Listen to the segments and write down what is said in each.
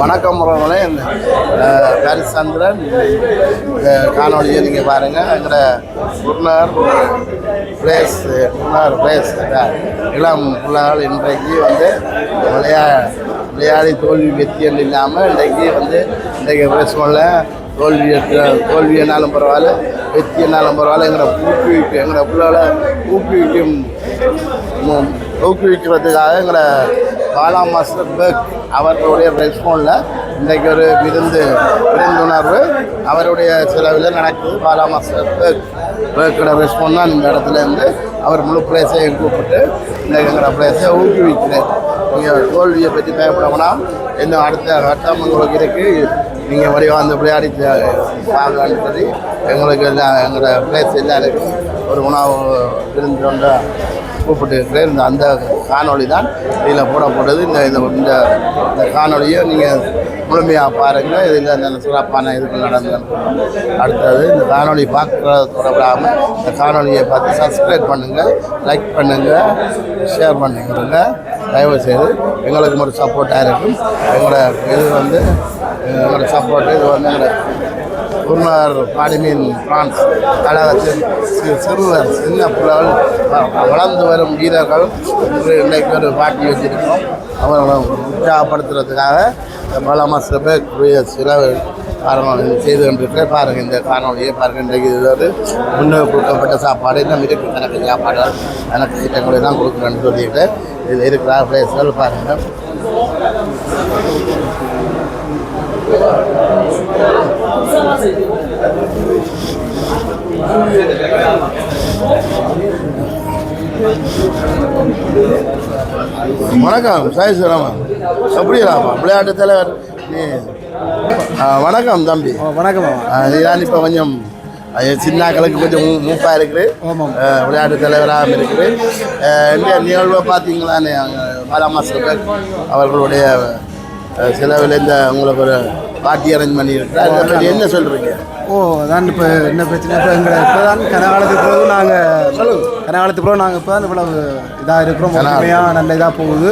வணக்கம் உறவுகளே இந்த ஹரிச்சந்திரன் அஹ், காணொளியை நீங்கள் பாருங்கள் எங்களோட குருநார் பிளேஸ் குருநார் பிளேஸ் இளம் பிள்ளைகள் இன்றைக்கு வந்து விளையா விளையாடி தோல்வி வெற்றியல் இல்லாமல் இன்றைக்கு வந்து இன்றைக்கு பிரச்சனையில் தோல்வி தோல்வி என்னாலும் பரவாயில்ல வெற்றி என்னாலும் பரவாயில்ல. எங்களை ஊக்குவிக்கும் எங்களை பிள்ளைகளை ஊக்குவிக்கும் ஊக்குவிக்கிறதுக்காக எங்களை பாலா மாஸ்டர் பெக் அவர்களுடைய ரெஸ்போனில் இன்றைக்கு ஒரு விருந்து விருந்துணர்வு அவருடைய செலவில் நடக்குது. பாலா மாஸ்டர் பெக் பெக்கோட ரெஸ்போன் தான் இந்த இடத்துல இருந்து அவர் முழு பிளேஸையும் கூப்பிட்டு இன்றைக்கு எங்களோட பிளேஸை ஊக்குவிக்கிறேன். நீங்கள் தோல்வியை பற்றி பயப்பட இன்னும் அடுத்த கட்டம் உங்களுக்கு இருக்குது நீங்கள் வடிவம் அந்த விளையாடி பார்க்கலான்னு சொல்லி எங்களுக்கு எல்லாம் எங்களோட பிளேஸ் எல்லாருக்கும் ஒரு உணவு விருந்து கொண்ட கூப்பிட்டு இந்த அந்த காணொளி தான் இதில் போடப்பட்டது இந்த இந்த இந்த இந்த காணொளியை நீங்கள் முழுமையாக பாருங்கள். இதில் நல்ல சிறப்பான இதுகள் நடந்து அடுத்தது இந்த காணொலி பார்க்குறது விடாமல் இந்த காணொளியை பார்த்து சப்ஸ்கிரைப் பண்ணுங்கள் லைக் பண்ணுங்கள் ஷேர் பண்ணுங்க தயவு செய்து எங்களுக்கு ஒரு சப்போர்ட்டாக இருக்கும். எங்களோட இது வந்து எங்களோட சப்போர்ட்டு இது வந்து எங்களோட குருநார் பாடிமீன் பிரான்ஸ் கழகத்தின் சிறுவர் சின்ன பிள்ளைகள் வளர்ந்து வரும் வீரர்கள் இன்று இன்றைக்கு ஒரு பாட்டி வச்சிருக்கோம் அவர்களை உற்சாகப்படுத்துறதுக்காக பல பலமாக சில பேருக்குரிய சில காரணம் இது செய்து கொண்டிருக்கிற பாருங்கள் இந்த காணொலியை பாருங்கள் இன்றைக்கு இது ஒரு முன்னே கொடுக்கப்பட்ட சாப்பாடு. இன்னும் இருக்கு எனக்கு சாப்பாடு. எனக்கு ஐட்டங்களை தான் கொடுக்குறேன்னு சொல்லிட்டு இதில் இருக்கிற பிளேஸ்கள் பாருங்கள் வணக்கம் சாய் சிவராமன் எப்படிலாமா விளையாட்டு தலைவர் நீ. வணக்கம் தம்பி. வணக்கம் நீதான் இப்போ கொஞ்சம் சின்னாக்களுக்கு கொஞ்சம் மூ- மூப்பா இருக்குது. விளையாட்டு தலைவராக இருக்குது. இந்த நிகழ்வை பார்த்தீங்களான்னு பாலாமாஸ்டர் அவர்களுடைய ஆ, செலவில் இந்த உங்களுக்கு ஒரு பார்ட்டி அரேஞ்ச் பண்ணியிருக்கிறார் என்ன சொல்கிறீங்க ஓ அதான் இப்போ என்ன பிரச்சனை? இப்போ எங்களை இப்போ தான் கனகாலத்துக்கு பிறகு நாங்கள் கனகாலத்துக்கு பிறகு நாங்கள் இப்போ தான் இவ்வளவு இதாக இருக்கிறோம். ஒற்றுமையாக நல்ல இதாக போகுது.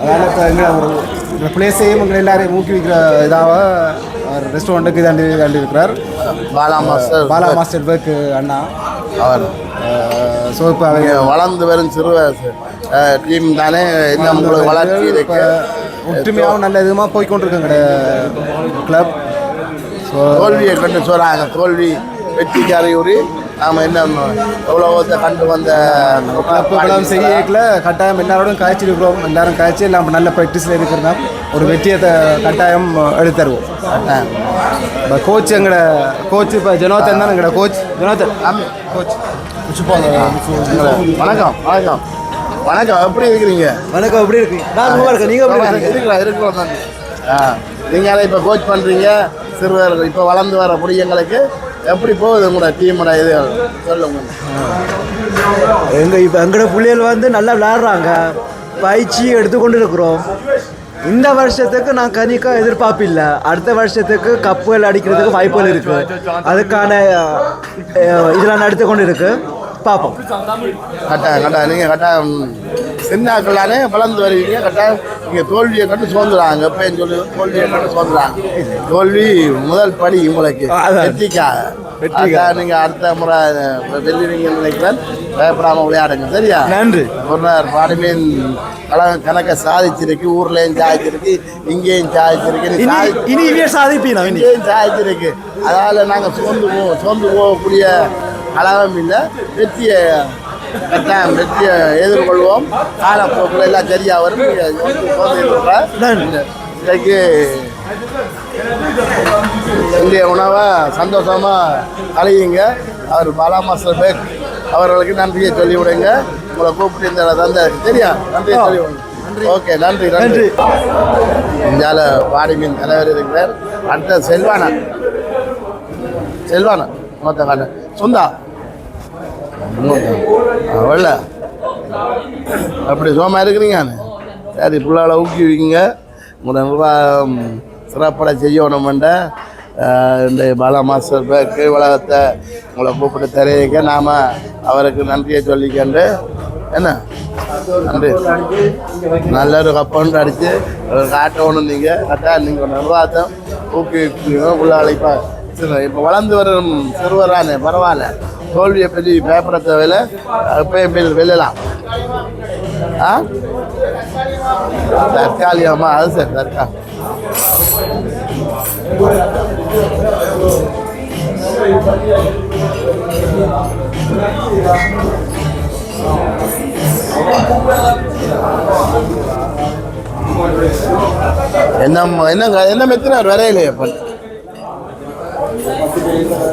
அதனால் இப்போ எங்களை ஒரு இந்த பிளேஸையும் எங்களை எல்லாரையும் ஊக்குவிக்கிற இதாக அவர் ரெஸ்டாரண்ட்டுக்கு இதாண்டி இதாண்டி இருக்கிறார். பாலா மாஸ்டர் பாலா மாஸ்டர் பேக் அண்ணா. அவர். ஸோ இப்போ அவங்க வளர்ந்து வரும் சிறுவர் டீம் தானே இன்னும் உங்களுக்கு வளர்ச்சி இருக்கு. ஒற்றுமையாகவும் நல்ல விதமாக போய்கொண்டிருக்கோங்க கிளப் தோல்வியை கண்டு சொல்றாங்க தோல்வி வெற்றிக்கு அறிகுறி நாம என்ன எவ்வளோத்தை கண்டு வந்த கிளப் செய்யல கட்டாயம் எல்லாரோடும் காய்ச்சி இருக்கிறோம். எல்லாரும் காய்ச்சி எல்லாம் நல்ல ப்ராக்டிஸில் இருக்கிறதா ஒரு வெற்றியை கட்டாயம் எடுத்து தருவோம் இப்போ கோச் எங்களோட கோச் இப்போ ஜனோத்தன் தான் எங்களோட கோச் ஜனோத்தன் கோச் வணக்கம் வணக்கம். வணக்கம் எப்படி இருக்கிறீங்க? வணக்கம் எப்படி இருக்கு நான் நல்லா இருக்கேன். நீங்கள் எப்படி இருக்கீங்க? இருக்கிறோம் இருக்கிறோம் தம்பி ஆ நீங்கள் இப்போ கோச் பண்ணுறீங்க சிறுவர்கள் இப்போ வளர்ந்து வர பிடிங்களுக்கு எப்படி போகுது உங்களோட டீமோட இது? சொல்லுங்க. எங்கள் இப்போ எங்களோட பிள்ளைகள் வந்து நல்லா விளையாடுறாங்க. பயிற்சி எடுத்துக்கொண்டு இருக்கிறோம் இந்த வருஷத்துக்கு நான் கணிக்க எதிர்பார்ப்பில்லை. அடுத்த வருஷத்துக்கு கப்புகள் அடிக்கிறதுக்கு வாய்ப்புகள் இருக்கு. அதுக்கான இதெல்லாம் நடத்தி கொண்டு இருக்கு பார்ப்போம் கட்டாயம் கட்டாயம் நீங்கள் கட்டாயம் சின்னாக்களானே வளர்ந்து வருவீங்க. கட்டாயம் நீங்கள் தோல்வியை கண்டு சோர்ந்துறாங்க எப்பயும் சொல்லி தோல்வியை கண்டு சோர்ந்துறாங்க தோல்வி முதல் படி உங்களுக்கு. வெற்றிக்காக. வெற்றிக்காக. நீங்கள் அடுத்த முறை வெல்லுவீங்க நினைக்கிறேன். பயப்படாமல் விளையாடுங்க. சரியா? நன்றி. ஒரு பாடுமீன் கண- கணக்க சாதிச்சிருக்கு. ஊர்லேயும் சாதிச்சிருக்கு இங்கேயும் சாதிச்சிருக்கு. நீ இனி சாதி- இனி இனியே சாதிப்பீனா இனி? இங்கேயும் சாதிச்சிருக்கு. அதால் நாங்கள் சோர்ந்து போவோம் சோர்ந்து போகக்கூடிய அளவும் இல்லை வெற்றியை கட்டாயம் வெற்றியை எதிர்கொள்வோம். காலப்போக்கில் எல்லாம் சரியாக வரும். இன்றைக்கு இந்திய உணவை சந்தோஷமாக கழியுங்க அவர் பாலா மாஸ்டர் பேக் அவர்களுக்கு நன்றியை சொல்லி விடுங்க உங்களை கூப்பிட்டு இந்த தந்த சரியா? நன்றியை சொல்லி விடுங்க ஓகே நன்றி நன்றி. இந்தியாவில் வாடி மீன் தலைவர் இருக்கிறார். அடுத்த செல்வானா? செல்வானா? மொத்த சொந்தா? வெள்ள அப்படி சோமா இருக்கிறீங்க சரி பிள்ளைகளை ஊக்குவிங்க உங்களை நிர்வாகம் சிறப்பட செய்யணுமெண்ட இந்த பாலா மாஸ்டர் பேக்கு உலகத்தை உங்களை கூப்பிட்டு தெரிவிக்க நாம் அவருக்கு நன்றியை சொல்லிக்கண்டு என்ன? நன்றி. நல்ல ஒரு கப்பவுண்ட் அடித்து ஒரு காட்டணும் நீங்கள் கரெக்டாக நீங்கள் நிர்வாகத்தை ஊக்குவிக்கணும் உள்ள அழைப்பா சரி இப்போ வளர்ந்து வரும் சிறுவரானே பரவாயில்ல. தோல்வியை பற்றி பேப்பர தேவையில்ல. எப்பயும் வெல்லலாம்? ஆ? தற்காலிகமாக அது சரி தற்கா என்ன என்ன என்ன மெத்தினார் வரையிலையே இப்போ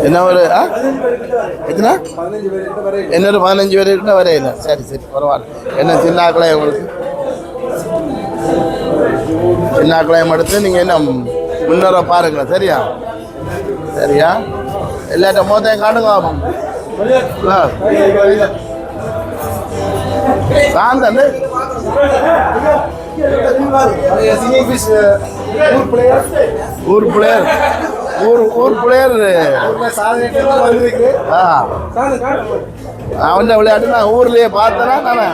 என்ன ஒரு ஆ எத்தனை இன்னொரு பதினஞ்சு பேர் இருந்தால் வரையில சரி சரி பரவாயில்ல என்ன சின்ன ஆக்களையம் உங்களுக்கு சின்ன ஆக்களையம் எடுத்து நீங்கள் என்ன முன்னேற பாருங்க சரியா சரியா எல்லாட்ட மோத்தையும் காணுங்க ஆ. சாந்தன் ஊர் பிளேயர் ஊர் ஊர் பிளேயர் ஆ. அவன் விளையாட்டு நான் ஊர்லயே பார்த்தேன்னா நானே.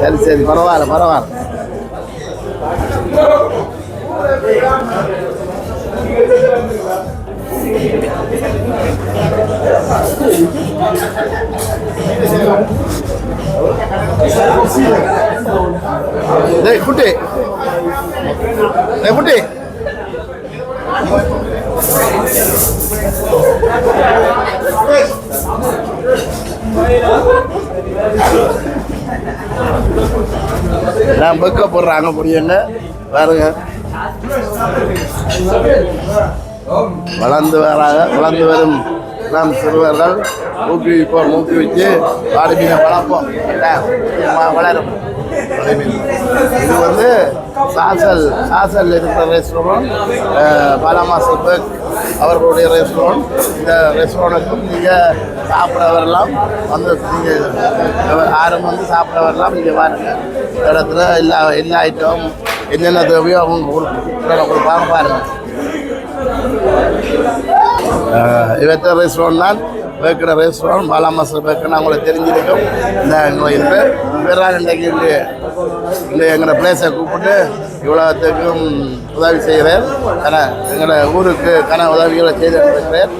சரி சரி பரவாயில்ல பரவாயில்ல. டேய் குட்டி. டேய் குட்டி. நான் பெக்க போடுறாங்க புரியுங்க பாருங்க. வளர்ந்து வராங்க வளர்ந்து வரும். நாம் சிறுவர்கள் ஊக்குவிப்போம் ஊக்குவித்து வாடி மீனை வளர்ப்போம். என்ன? வளரும். இது வந்து சாசல் சாசல் இருக்கிற ரெஸ்டாரண்ட் பாலாமா சுப்பக் அவர்களுடைய ரெஸ்டாரண்ட் இந்த ரெஸ்டாரண்ட்டுக்கும் நீங்கள் சாப்பிட வரலாம் வந்து நீங்கள் ஆரம்பம் வந்து சாப்பிட வரலாம் இங்கே பாருங்க இடத்துல எல்லா எல்லா ஐட்டம் என்னென்ன தேவையோ அவங்க கொடுப்பாங்க பாருங்கள் இவற்ற ரெஸ்டாரண்ட் தான் வைக்கிற ரெஸ்டாரண்ட் பாலாமாஸ்டர் வைக்கணும் அவங்களுக்கு தெரிஞ்சிருக்கும் இந்த இங்கே இருக்கு வேறால் இன்றைக்கு இந்த எங்களோட பிளேஸை கூப்பிட்டு இவ்வளோத்துக்கும் உதவி செய்கிறேன். ஆனால் எங்களோட ஊருக்கு கன உதவிகளை செய்து இருக்கிறேன்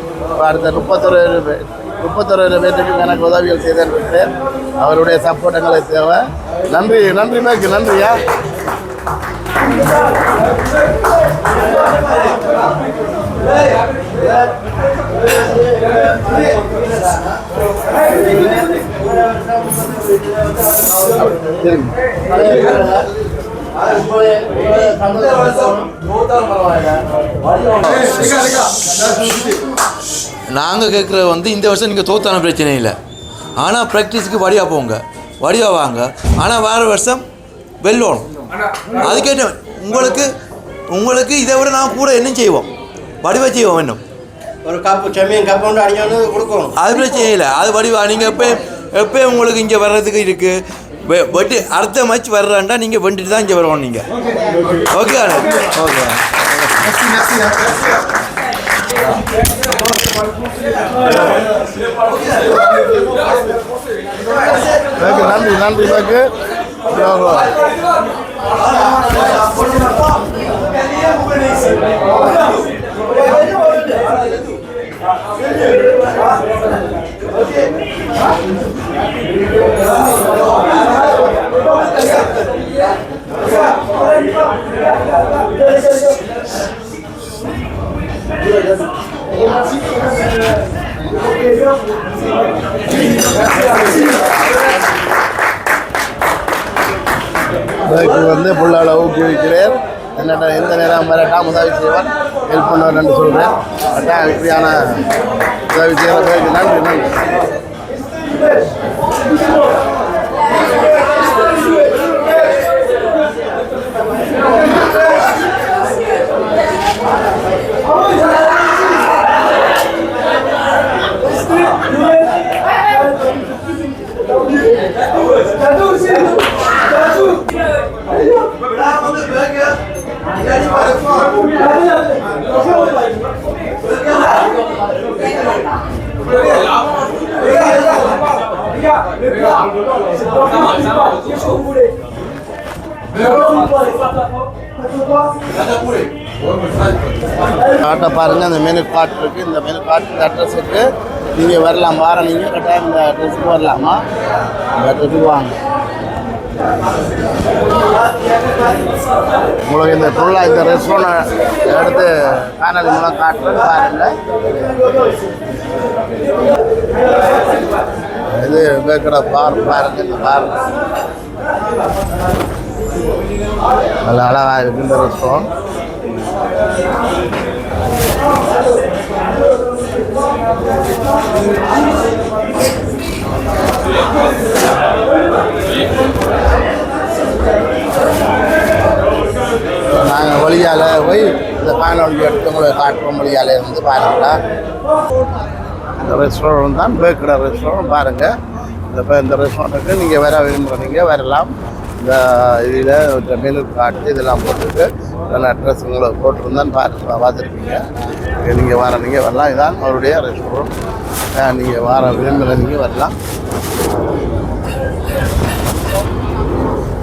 அடுத்த முப்பத்தொரு பேர் முப்பத்தொரு பேருக்கு எனக்கு உதவிகள் செய்து இருக்கிறேன் அவருடைய சப்போர்ட் எங்களுக்கு தேவை. நன்றி நன்றி மேக்கு நன்றியா? நாங்கள் கேட்குறது வந்து இந்த வருஷம் நீங்கள் தோத்தான பிரச்சனை இல்லை. ஆனால் ப்ராக்டிஸ்க்கு வடியாக போங்க. வடியாக வாங்க. ஆனால் வேறு வருஷம் வெல்லணும். அதுக்கேட்ட உங்களுக்கு உங்களுக்கு இதை விட நான் கூட என்ன செய்வோம்? வடிவா செய்வோம் இன்னும் ஒரு கப்பு செம்மியன் கப்பு ஒன்று அடிஞ்சோன்னு கொடுக்கணும். அது பிரச்சனை இல்லை. அது வடிவா. நீங்கள் எப்போ எப்போ உங்களுக்கு இங்கே வர்றதுக்கு இருக்குது வெட்டி அடுத்த மேட்ச் வர்றாண்டா நீங்கள் வெண்டிட்டு தான் இங்கே வருவோம் நீங்கள் ஓகே ஓகே நன்றி நன்றி மேற்கு மேற்கு வந்து புள்ளால ஊக்குவிக்கிறேன் என்னென்ன எந்த நேரம் வர உதவி செய்வான் ஹெல்ப் பண்ணுவார்னு சொல்கிறேன் அதான் இப்படியான நன்றி நன்றி Tatu! Tatu! Tatu! காட்டை பாருங்கள் அந்த மெனு கார்ட் இருக்குது இந்த மெனு கார்ட் அட்ரஸ் இருக்குது நீங்கள் வரலாம்? வாரம் நீங்கள் கட்டாயம் இந்த அட்ரஸுக்கு வரலாமா இந்த அட்ரஸுக்கு வாங்க. உங்களுக்கு இந்த ஃபுல்லாக இந்த ரெஸ்டாரண்ட் எடுத்து காணொலி மூலம் காட்டுறது பாருங்க. இது பேக்கட பார் பாருங்க இந்த பார் நல்ல அழகாக இருக்கு இந்த ரெஸ்டாரண்ட் போய் இந்த காணொலி எடுத்தவங்களை உங்களுக்கு மொழியால் இருந்து பாருங்களா. இந்த ரெஸ்டாரண்ட் தான் பேக்கடை ரெஸ்டாரண்ட் பாருங்கள் இந்த இந்த ரெஸ்டாரண்ட்டுக்கு நீங்கள் வர விரும்புகிறீங்க வரலாம். இந்த இதில் மெனு காட்டு இதெல்லாம் போட்டுருக்கு இதெல்லாம் அட்ரஸ் உங்களை போட்டிருந்தான்னு பாரு பார்த்துருக்கீங்க நீங்கள் வர நீங்கள் வரலாம். இதான் அவருடைய ரெஸ்டாரண்ட் நீங்கள் வர விரும்புகிற நீங்கள் வரலாம்.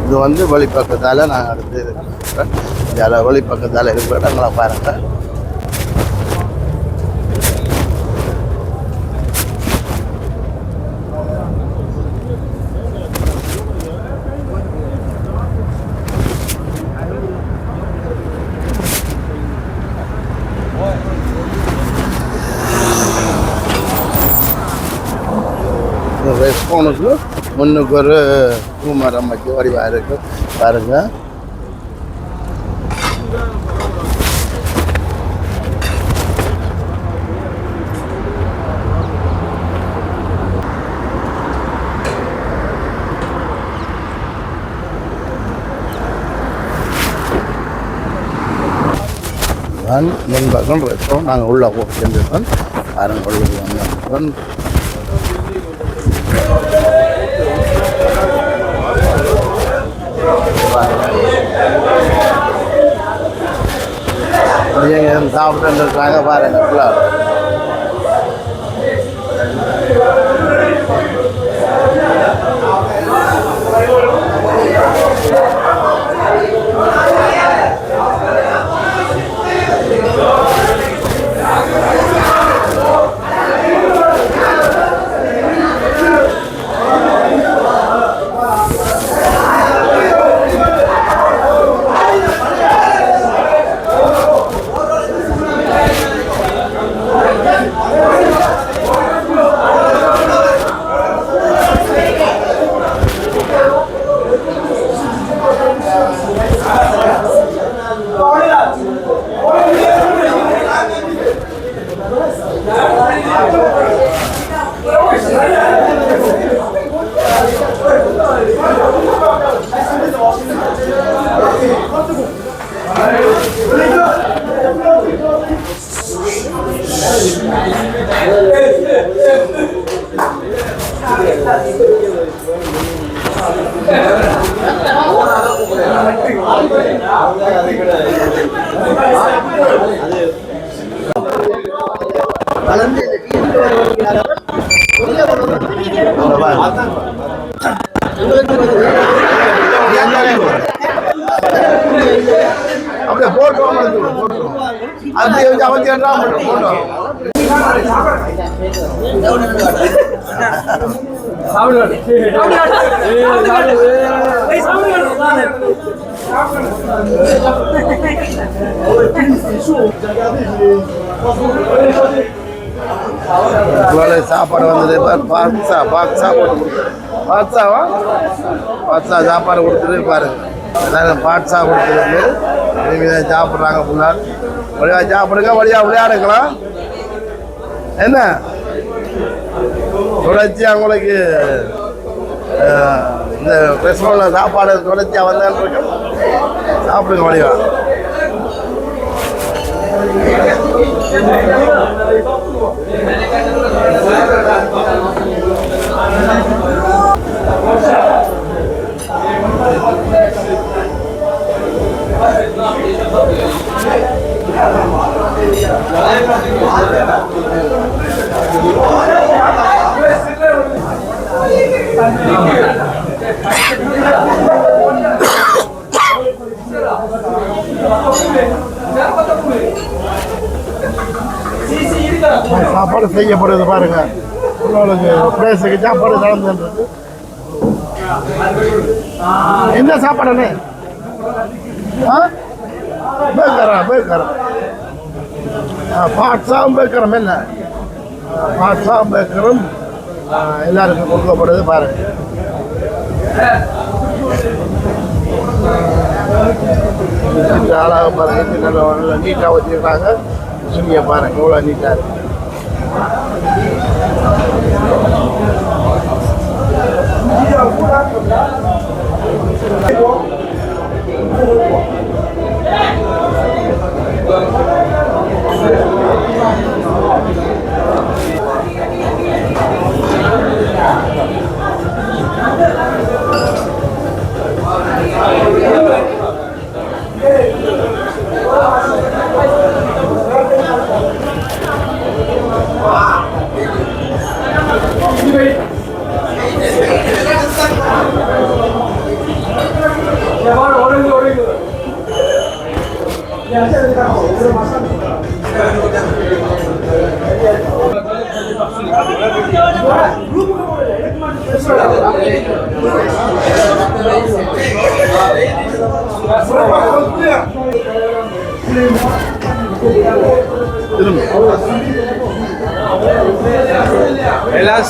இது வந்து வழிப்பக்கத்தால் நாங்கள் அடுத்து இருக்கிறோம் இதில் பக்கத்தால் இருக்கிற இடங்களை பாருங்கள் ரெஸ்பானுக்கு முன்னுக்கு ஒரு பூமரம் வச்சு வடிவாக இருக்குது பாருங்க. நான் முன்பக்கம் ரெஸ்டாரண்ட் நாங்கள் உள்ளே போய் சென்றிருக்கோம் பாருங்க உள்ளுக்கு வந்திருக்கோம் நீங்கள் சாப்பிட்டு இருக்காங்க பாருங்க ஃபுல்லாக அப்படியே போட்டோம் போட்டோம் சாப்பாடு வந்தது பாக்ஸா பாக்ஸா போட்டு பாக்ஸாவா? பாக்ஸா சாப்பாடு கொடுத்துட்டு பாருங்க. எல்லாரும் பாட்ஸா கொடுத்துருக்கு இனிமேல் சாப்பிட்றாங்க ஃபுல்லாக வழியாக சாப்பிடுங்க வழியாக விளையாடுங்களா என்ன? தொடர்ச்சி அவங்களுக்கு இந்த ரெஸ்டாரண்ட்டில் சாப்பாடு தொடர்ச்சியாக வந்தேன்னு இருக்கு. சாப்பிடுங்க வழியா. Thank you. சாப்பாடு செய்யப்படுது பாருங்க. உங்களுக்கு சாப்பாடு நடந்துருக்கு என்ன சாப்பாடுன்னு? ஆ? பேக்கரா பேக்கரா. பாட்ஸாவும் பேக்கரம் என்ன? பாட்ஸாவும் பேக்கரும் எல்லாருக்கும் கொடுக்கப்படுது பாருங்க. அழகாக பாருங்க நல்ல நல்ல நீட்டாக வச்சுருக்காங்க. சுனியை பாருங்க இவ்வளோ நீட்டாக இருக்கு. எல்லாம்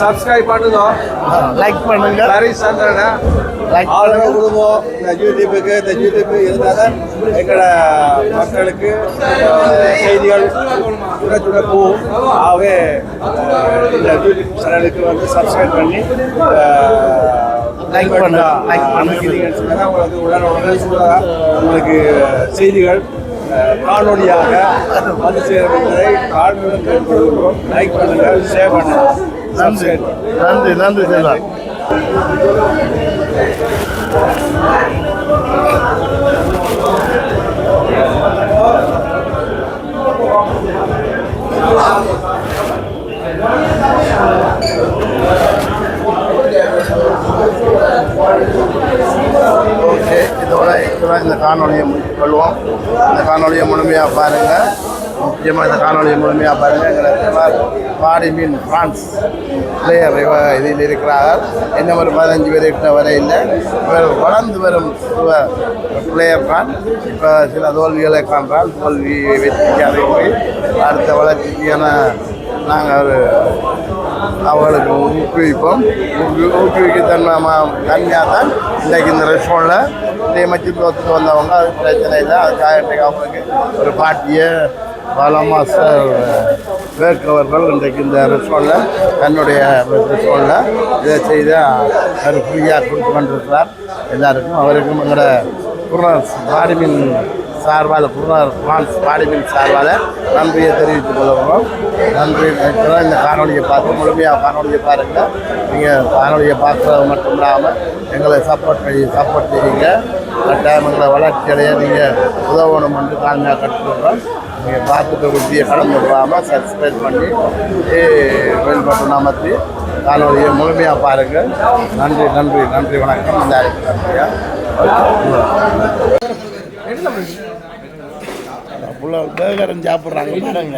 சப்ஸ்கிரைப் பண்ணுங்க. லைக் பண்ணுங்க. சரி சந்திரனா லைக் பண்ணுங்க. கொடுவோம் இந்த யூடியூபுக்கு இந்த யூடியூப் இருந்தால் எங்களோட மக்களுக்கு செய்திகள் சுட சுட போகும். ஆகவே இந்த யூடியூப் சேனலுக்கு வந்து சப்ஸ்கிரைப் பண்ணி Like பண்ணுங்க, like பண்ணுங்க. சொன்னால் உங்களுக்கு உடனே சூடாக உங்களுக்கு செய்திகள் காணொலியாக வந்து சேரும் என்பதை கேட்டுக்கொள்கிறோம் லைக் பண்ணுங்க ஷேர் பண்ணுங்க. நன்றி. நன்றி நன்றி செல்வா. ஓகே இதோட இதோட இந்த காணொலியை முடித்துக் கொள்வோம். இந்த காணொலியை முழுமையாக பாருங்கள் முக்கியமாக இந்த காணொலி மூலமையாக பாருங்கள் எங்களை பாடி மீன் பிரான்ஸ் பிளேயர் இதில் இருக்கிறார்கள் என்ன ஒரு பதினஞ்சு பேர் கிட்ட வரை இல்லை. இவர் வளர்ந்து வரும் பிளேயர் தான். இப்போ சில தோல்விகளை காண்றால் தோல்வி வெற்றி போய் அடுத்த வளர்ச்சிக்கான நாங்கள் ஒரு அவங்களுக்கு ஊக்குவிப்போம். ஊக்கு ஊக்குவிக்க தன்மை தன்மையாக தான் இன்றைக்கு இந்த ரெஸ்டாரண்ட்டில் இதே மச்சு தோத்துட்டு வந்தவங்க அது பிரச்சனை இல்லை. அதுக்காக இன்றைக்கு அவங்களுக்கு ஒரு பாட்டியை பாலா மாஸ்டர் வேர்க்கவர்கள் இன்றைக்கு இந்த ரெஸ்டாரண்ட்டில் தன்னுடைய ரெஸ்டாரண்ட்டில் இதை செய்து அவர் ஃப்ரீயாக கொடுத்து கொண்டிருக்கிறார். எல்லாருக்கும் அவருக்கும் எங்களோட குருநாத் பாடிமின் சார்பால் குருநாத் பிரான்ஸ் பாடிமின் சார்பால் நன்றியை தெரிவித்துக் கொள்கிறோம். நன்றி இப்பதான் இந்த காணொலியை பார்த்து முழுமையாக காணொலியை பாருங்கள் நீங்கள் காணொலியை பார்க்குறது மட்டும் இல்லாமல் எங்களை சப்போர்ட் பண்ணி சப்போர்ட் செய்யுங்க. கட்டாயம் எங்களை வளர்ச்சியடைய நீங்கள் உதவணும் என்று நாங்கள் கற்றுக்கிறோம் நீங்கள் பார்த்துட்டு உத்தியை கடந்து விடாமல் சப்ஸ்கிரைப் பண்ணி வெளிப்பட்டு அமர்த்தி காணொலியை முழுமையாக பாருங்கள். நன்றி நன்றி நன்றி வணக்கம். இந்த அழைப்பு நன்றியா பேகரம் சாப்பிட்றாங்க பாருங்க.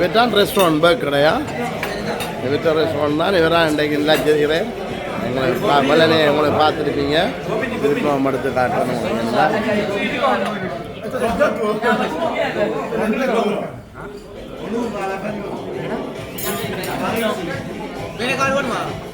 வெட்டான் ரெஸ்டாரண்ட் பேக் கடையா? வெட்டான் ரெஸ்டாரண்ட் தான் இவரான் இன்றைக்கு இல்லை செய்கிறேன் எங்களை பா மலனே உங்களை பார்த்துருப்பீங்க. திருப்பம் எடுத்து காட்டணும் இல்லைங்களா? அஞ்சு மணிக்கு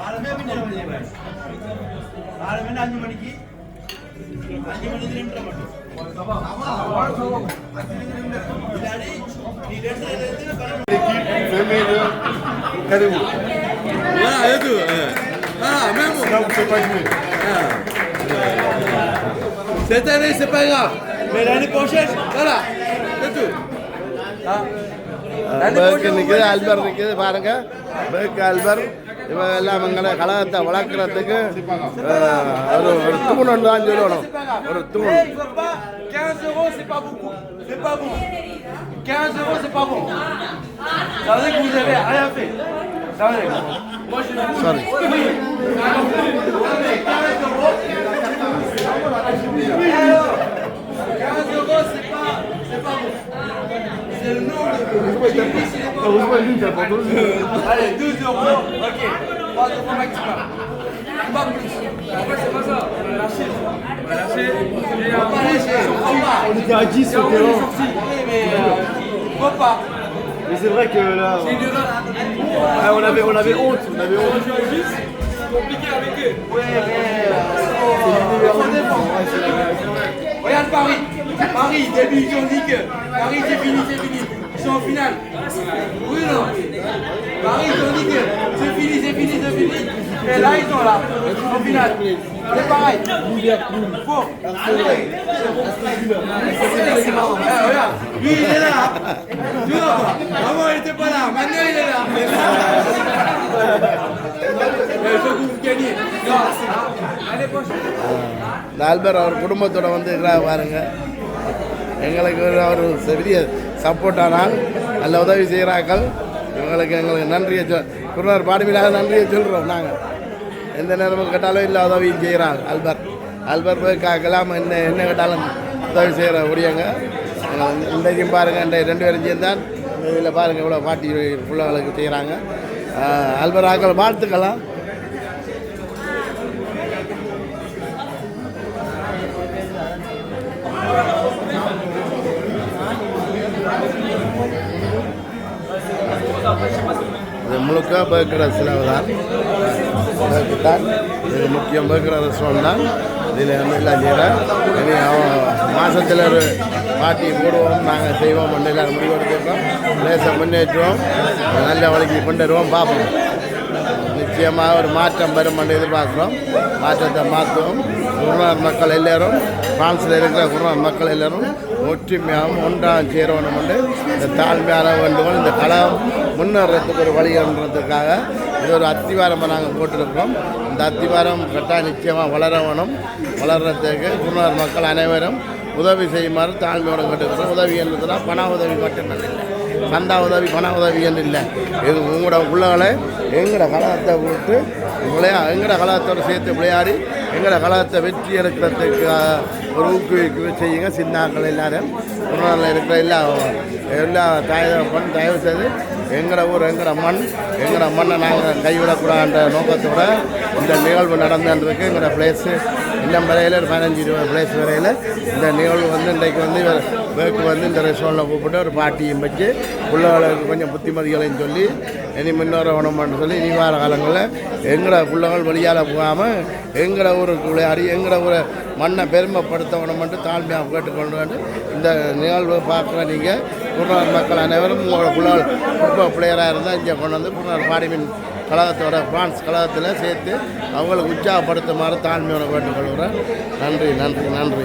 వాళ్ళమే నిలబడి చెప్పారు వాళ్ళమైన అన్ని మణికి అన్ని మణి తింటామండి Cette année, c'est pas grave. Mais l'année prochaine, voilà, c'est tout. Hein? L'année prochaine, Albert, Albert, பாருங்க பேக்கு அல்பர் இவங்க எல்லாம் எங்களை கழகத்தை வளர்க்குறதுக்கு அஹ், ஒரு ஒரு தூண் ஒன்று தான் சொல்லணும் ஒரு தூண் Il faut pas 15 euros, c'est pas beaucoup. C'est pas bon. 15 euros, c'est pas bon. Ça veut dire que vous avez rien fait. Ça veut dire. Moi, je suis sorry Alors, 15 euros, c'est pas, c'est pas bon. C'est le nombre de Chibis, il est pas. Allez, 12 euros, ok. 3 euros maximum. Pas plus. Après, c'est pas ça. On a lâché. On a lâché. On pas lâcher. On était à 10 au terrain. Mais euh, faut pas. Mais c'est vrai que là, ah, on, avait, on avait honte. On avait honte. C'est compliqué avec eux. Ouais, mais. euh. Regarde Paris. Paris, début, ils ont dit que Paris, c'est fini, c'est fini. Ils sont en finale. Oui ou non Paris, ils ont dit que c'est fini, c'est fini, c'est fini. Et là, ils sont là, en finale. C'est pareil. Faux. Eh, regarde, lui, il est là. Tu vois Avant, il était pas là. Maintenant, il est là. Eh, je veux que vous gagnez. Non. Allez, prochaine. இந்த அல்பர் அவர் குடும்பத்தோட வந்து இருக்கிறார் பாருங்க எங்களுக்கு ஒரு அவர் பெரிய சப்போர்ட்டானால் நல்ல உதவி செய்கிறார்கள். இவங்களுக்கு எங்களுக்கு நன்றியை சொல் குருநார் பாடுமையிலாக நன்றியை சொல்கிறோம் நாங்கள் எந்த நேரமும் கேட்டாலும் இல்லை உதவியும் செய்கிறாங்க அல்பர் அல்பர் போய் காக்கலாம் என்ன என்ன கேட்டாலும் உதவி செய்கிற முடியுங்க இன்றைக்கும் பாருங்கள் இந்த ரெண்டு பேரும் சேர்ந்தான் இதில் பாருங்கள் இவ்வளோ பாட்டி பிள்ளைகளுக்கு செய்கிறாங்க. அல்பர் ஆக்கள் வாழ்த்துக்கலாம் இது முழுக்க பேக்கிற செலவு தான். தான். இது முக்கியம் பேக்கிற ரசம் தான். இதில் வந்து எல்லாம் செய்கிறேன் இனி அவன் மாதத்தில் ஒரு பாட்டி போடுவோம் நாங்கள் செய்வோம் எல்லாம் முடிவு எடுத்துருக்கோம் லேசை முன்னேற்றுவோம். நல்ல வழிக்கு கொண்டு வருவோம் பார்ப்போம். நிச்சயமாக ஒரு மாற்றம் வரும் என்று எதிர்பார்க்குறோம். மாற்றத்தை மாற்றுவோம். குருநாத் மக்கள் எல்லோரும் பிரான்ஸில் இருக்கிற குருநாத் மக்கள் எல்லோரும் ஒற்றுமையாகவும் ஒன்றாக சேரணும் என்று இந்த தாழ்மையான வேண்டுகோள் இந்த கலம் முன்னேறத்துக்கு ஒரு வழின்றதுக்காக இது ஒரு அத்திவாரமாக நாங்கள் போட்டிருக்கிறோம். இந்த அத்திவாரம் கட்டாயம் நிச்சயமாக வளர வேணும். வளர்கிறதுக்கு குருநாத் மக்கள் அனைவரும் உதவி செய்யுமாறு தாழ்மையோடு கேட்டுக்கிறோம் உதவி என்பதுனா பண உதவி மட்டுமல்ல சந்தா உதவி பண உதவி என்று இல்லை. இது உங்களோட உள்ளகளை எங்களோட கழகத்தை விட்டு விளையா எங்களோட கழகத்தோடு சேர்த்து விளையாடி எங்களோட கழகத்தை வெற்றி எடுக்கிறதுக்கு ஒரு ஊக்குவிக்க செய்யுங்க. சின்னாக்கள் எல்லாரும். இருக்கிற எல்லா எல்லா தயவு தயவு செய்து எங்கட ஊர் எங்கட மண் எங்களோட மண்ணை நாங்கள் கைவிடக்கூடாதுன்ற நோக்கத்தோட இந்த நிகழ்வு நடந்துருக்கு எங்களோட பிளேஸு இன்னும் வரையில் ஒரு பதினஞ்சு இருபது பிளேஸ் வரையில் இந்த நிகழ்வு வந்து இன்றைக்கு வந்து இவர் வந்து இந்த ரெஸ்டாரண்ட்டில் கூப்பிட்டு ஒரு பாட்டியும் வச்சு பிள்ளைகளுக்கு கொஞ்சம் புத்திமதிகளையும் சொல்லி இனி முன்னோர வேணும்னு சொல்லி இனி வார காலங்களில் எங்களோட பிள்ளைகள் வெளியால் போகாமல் எங்களோட ஊருக்கு விளையாடி எங்களோட ஊரை மண்ணை பெருமைப்படுத்த வேணுமென்று தாழ்மையாக கேட்டுக்கொண்டு இந்த நிகழ்வை பார்க்குற நீங்கள் குருநாள் மக்கள் அனைவரும் உங்களோட பிள்ளைகள் ஃபுட்பால் பிளேயராக இருந்தால் இங்கே கொண்டு வந்து குருநாள் பாடிமின் கழகத்தோட பிரான்ஸ் கழகத்தில் சேர்த்து அவங்களுக்கு உற்சாகப்படுத்துமாறு தாழ்மையோட வேண்டுகொள்கிறேன். நன்றி நன்றி நன்றி.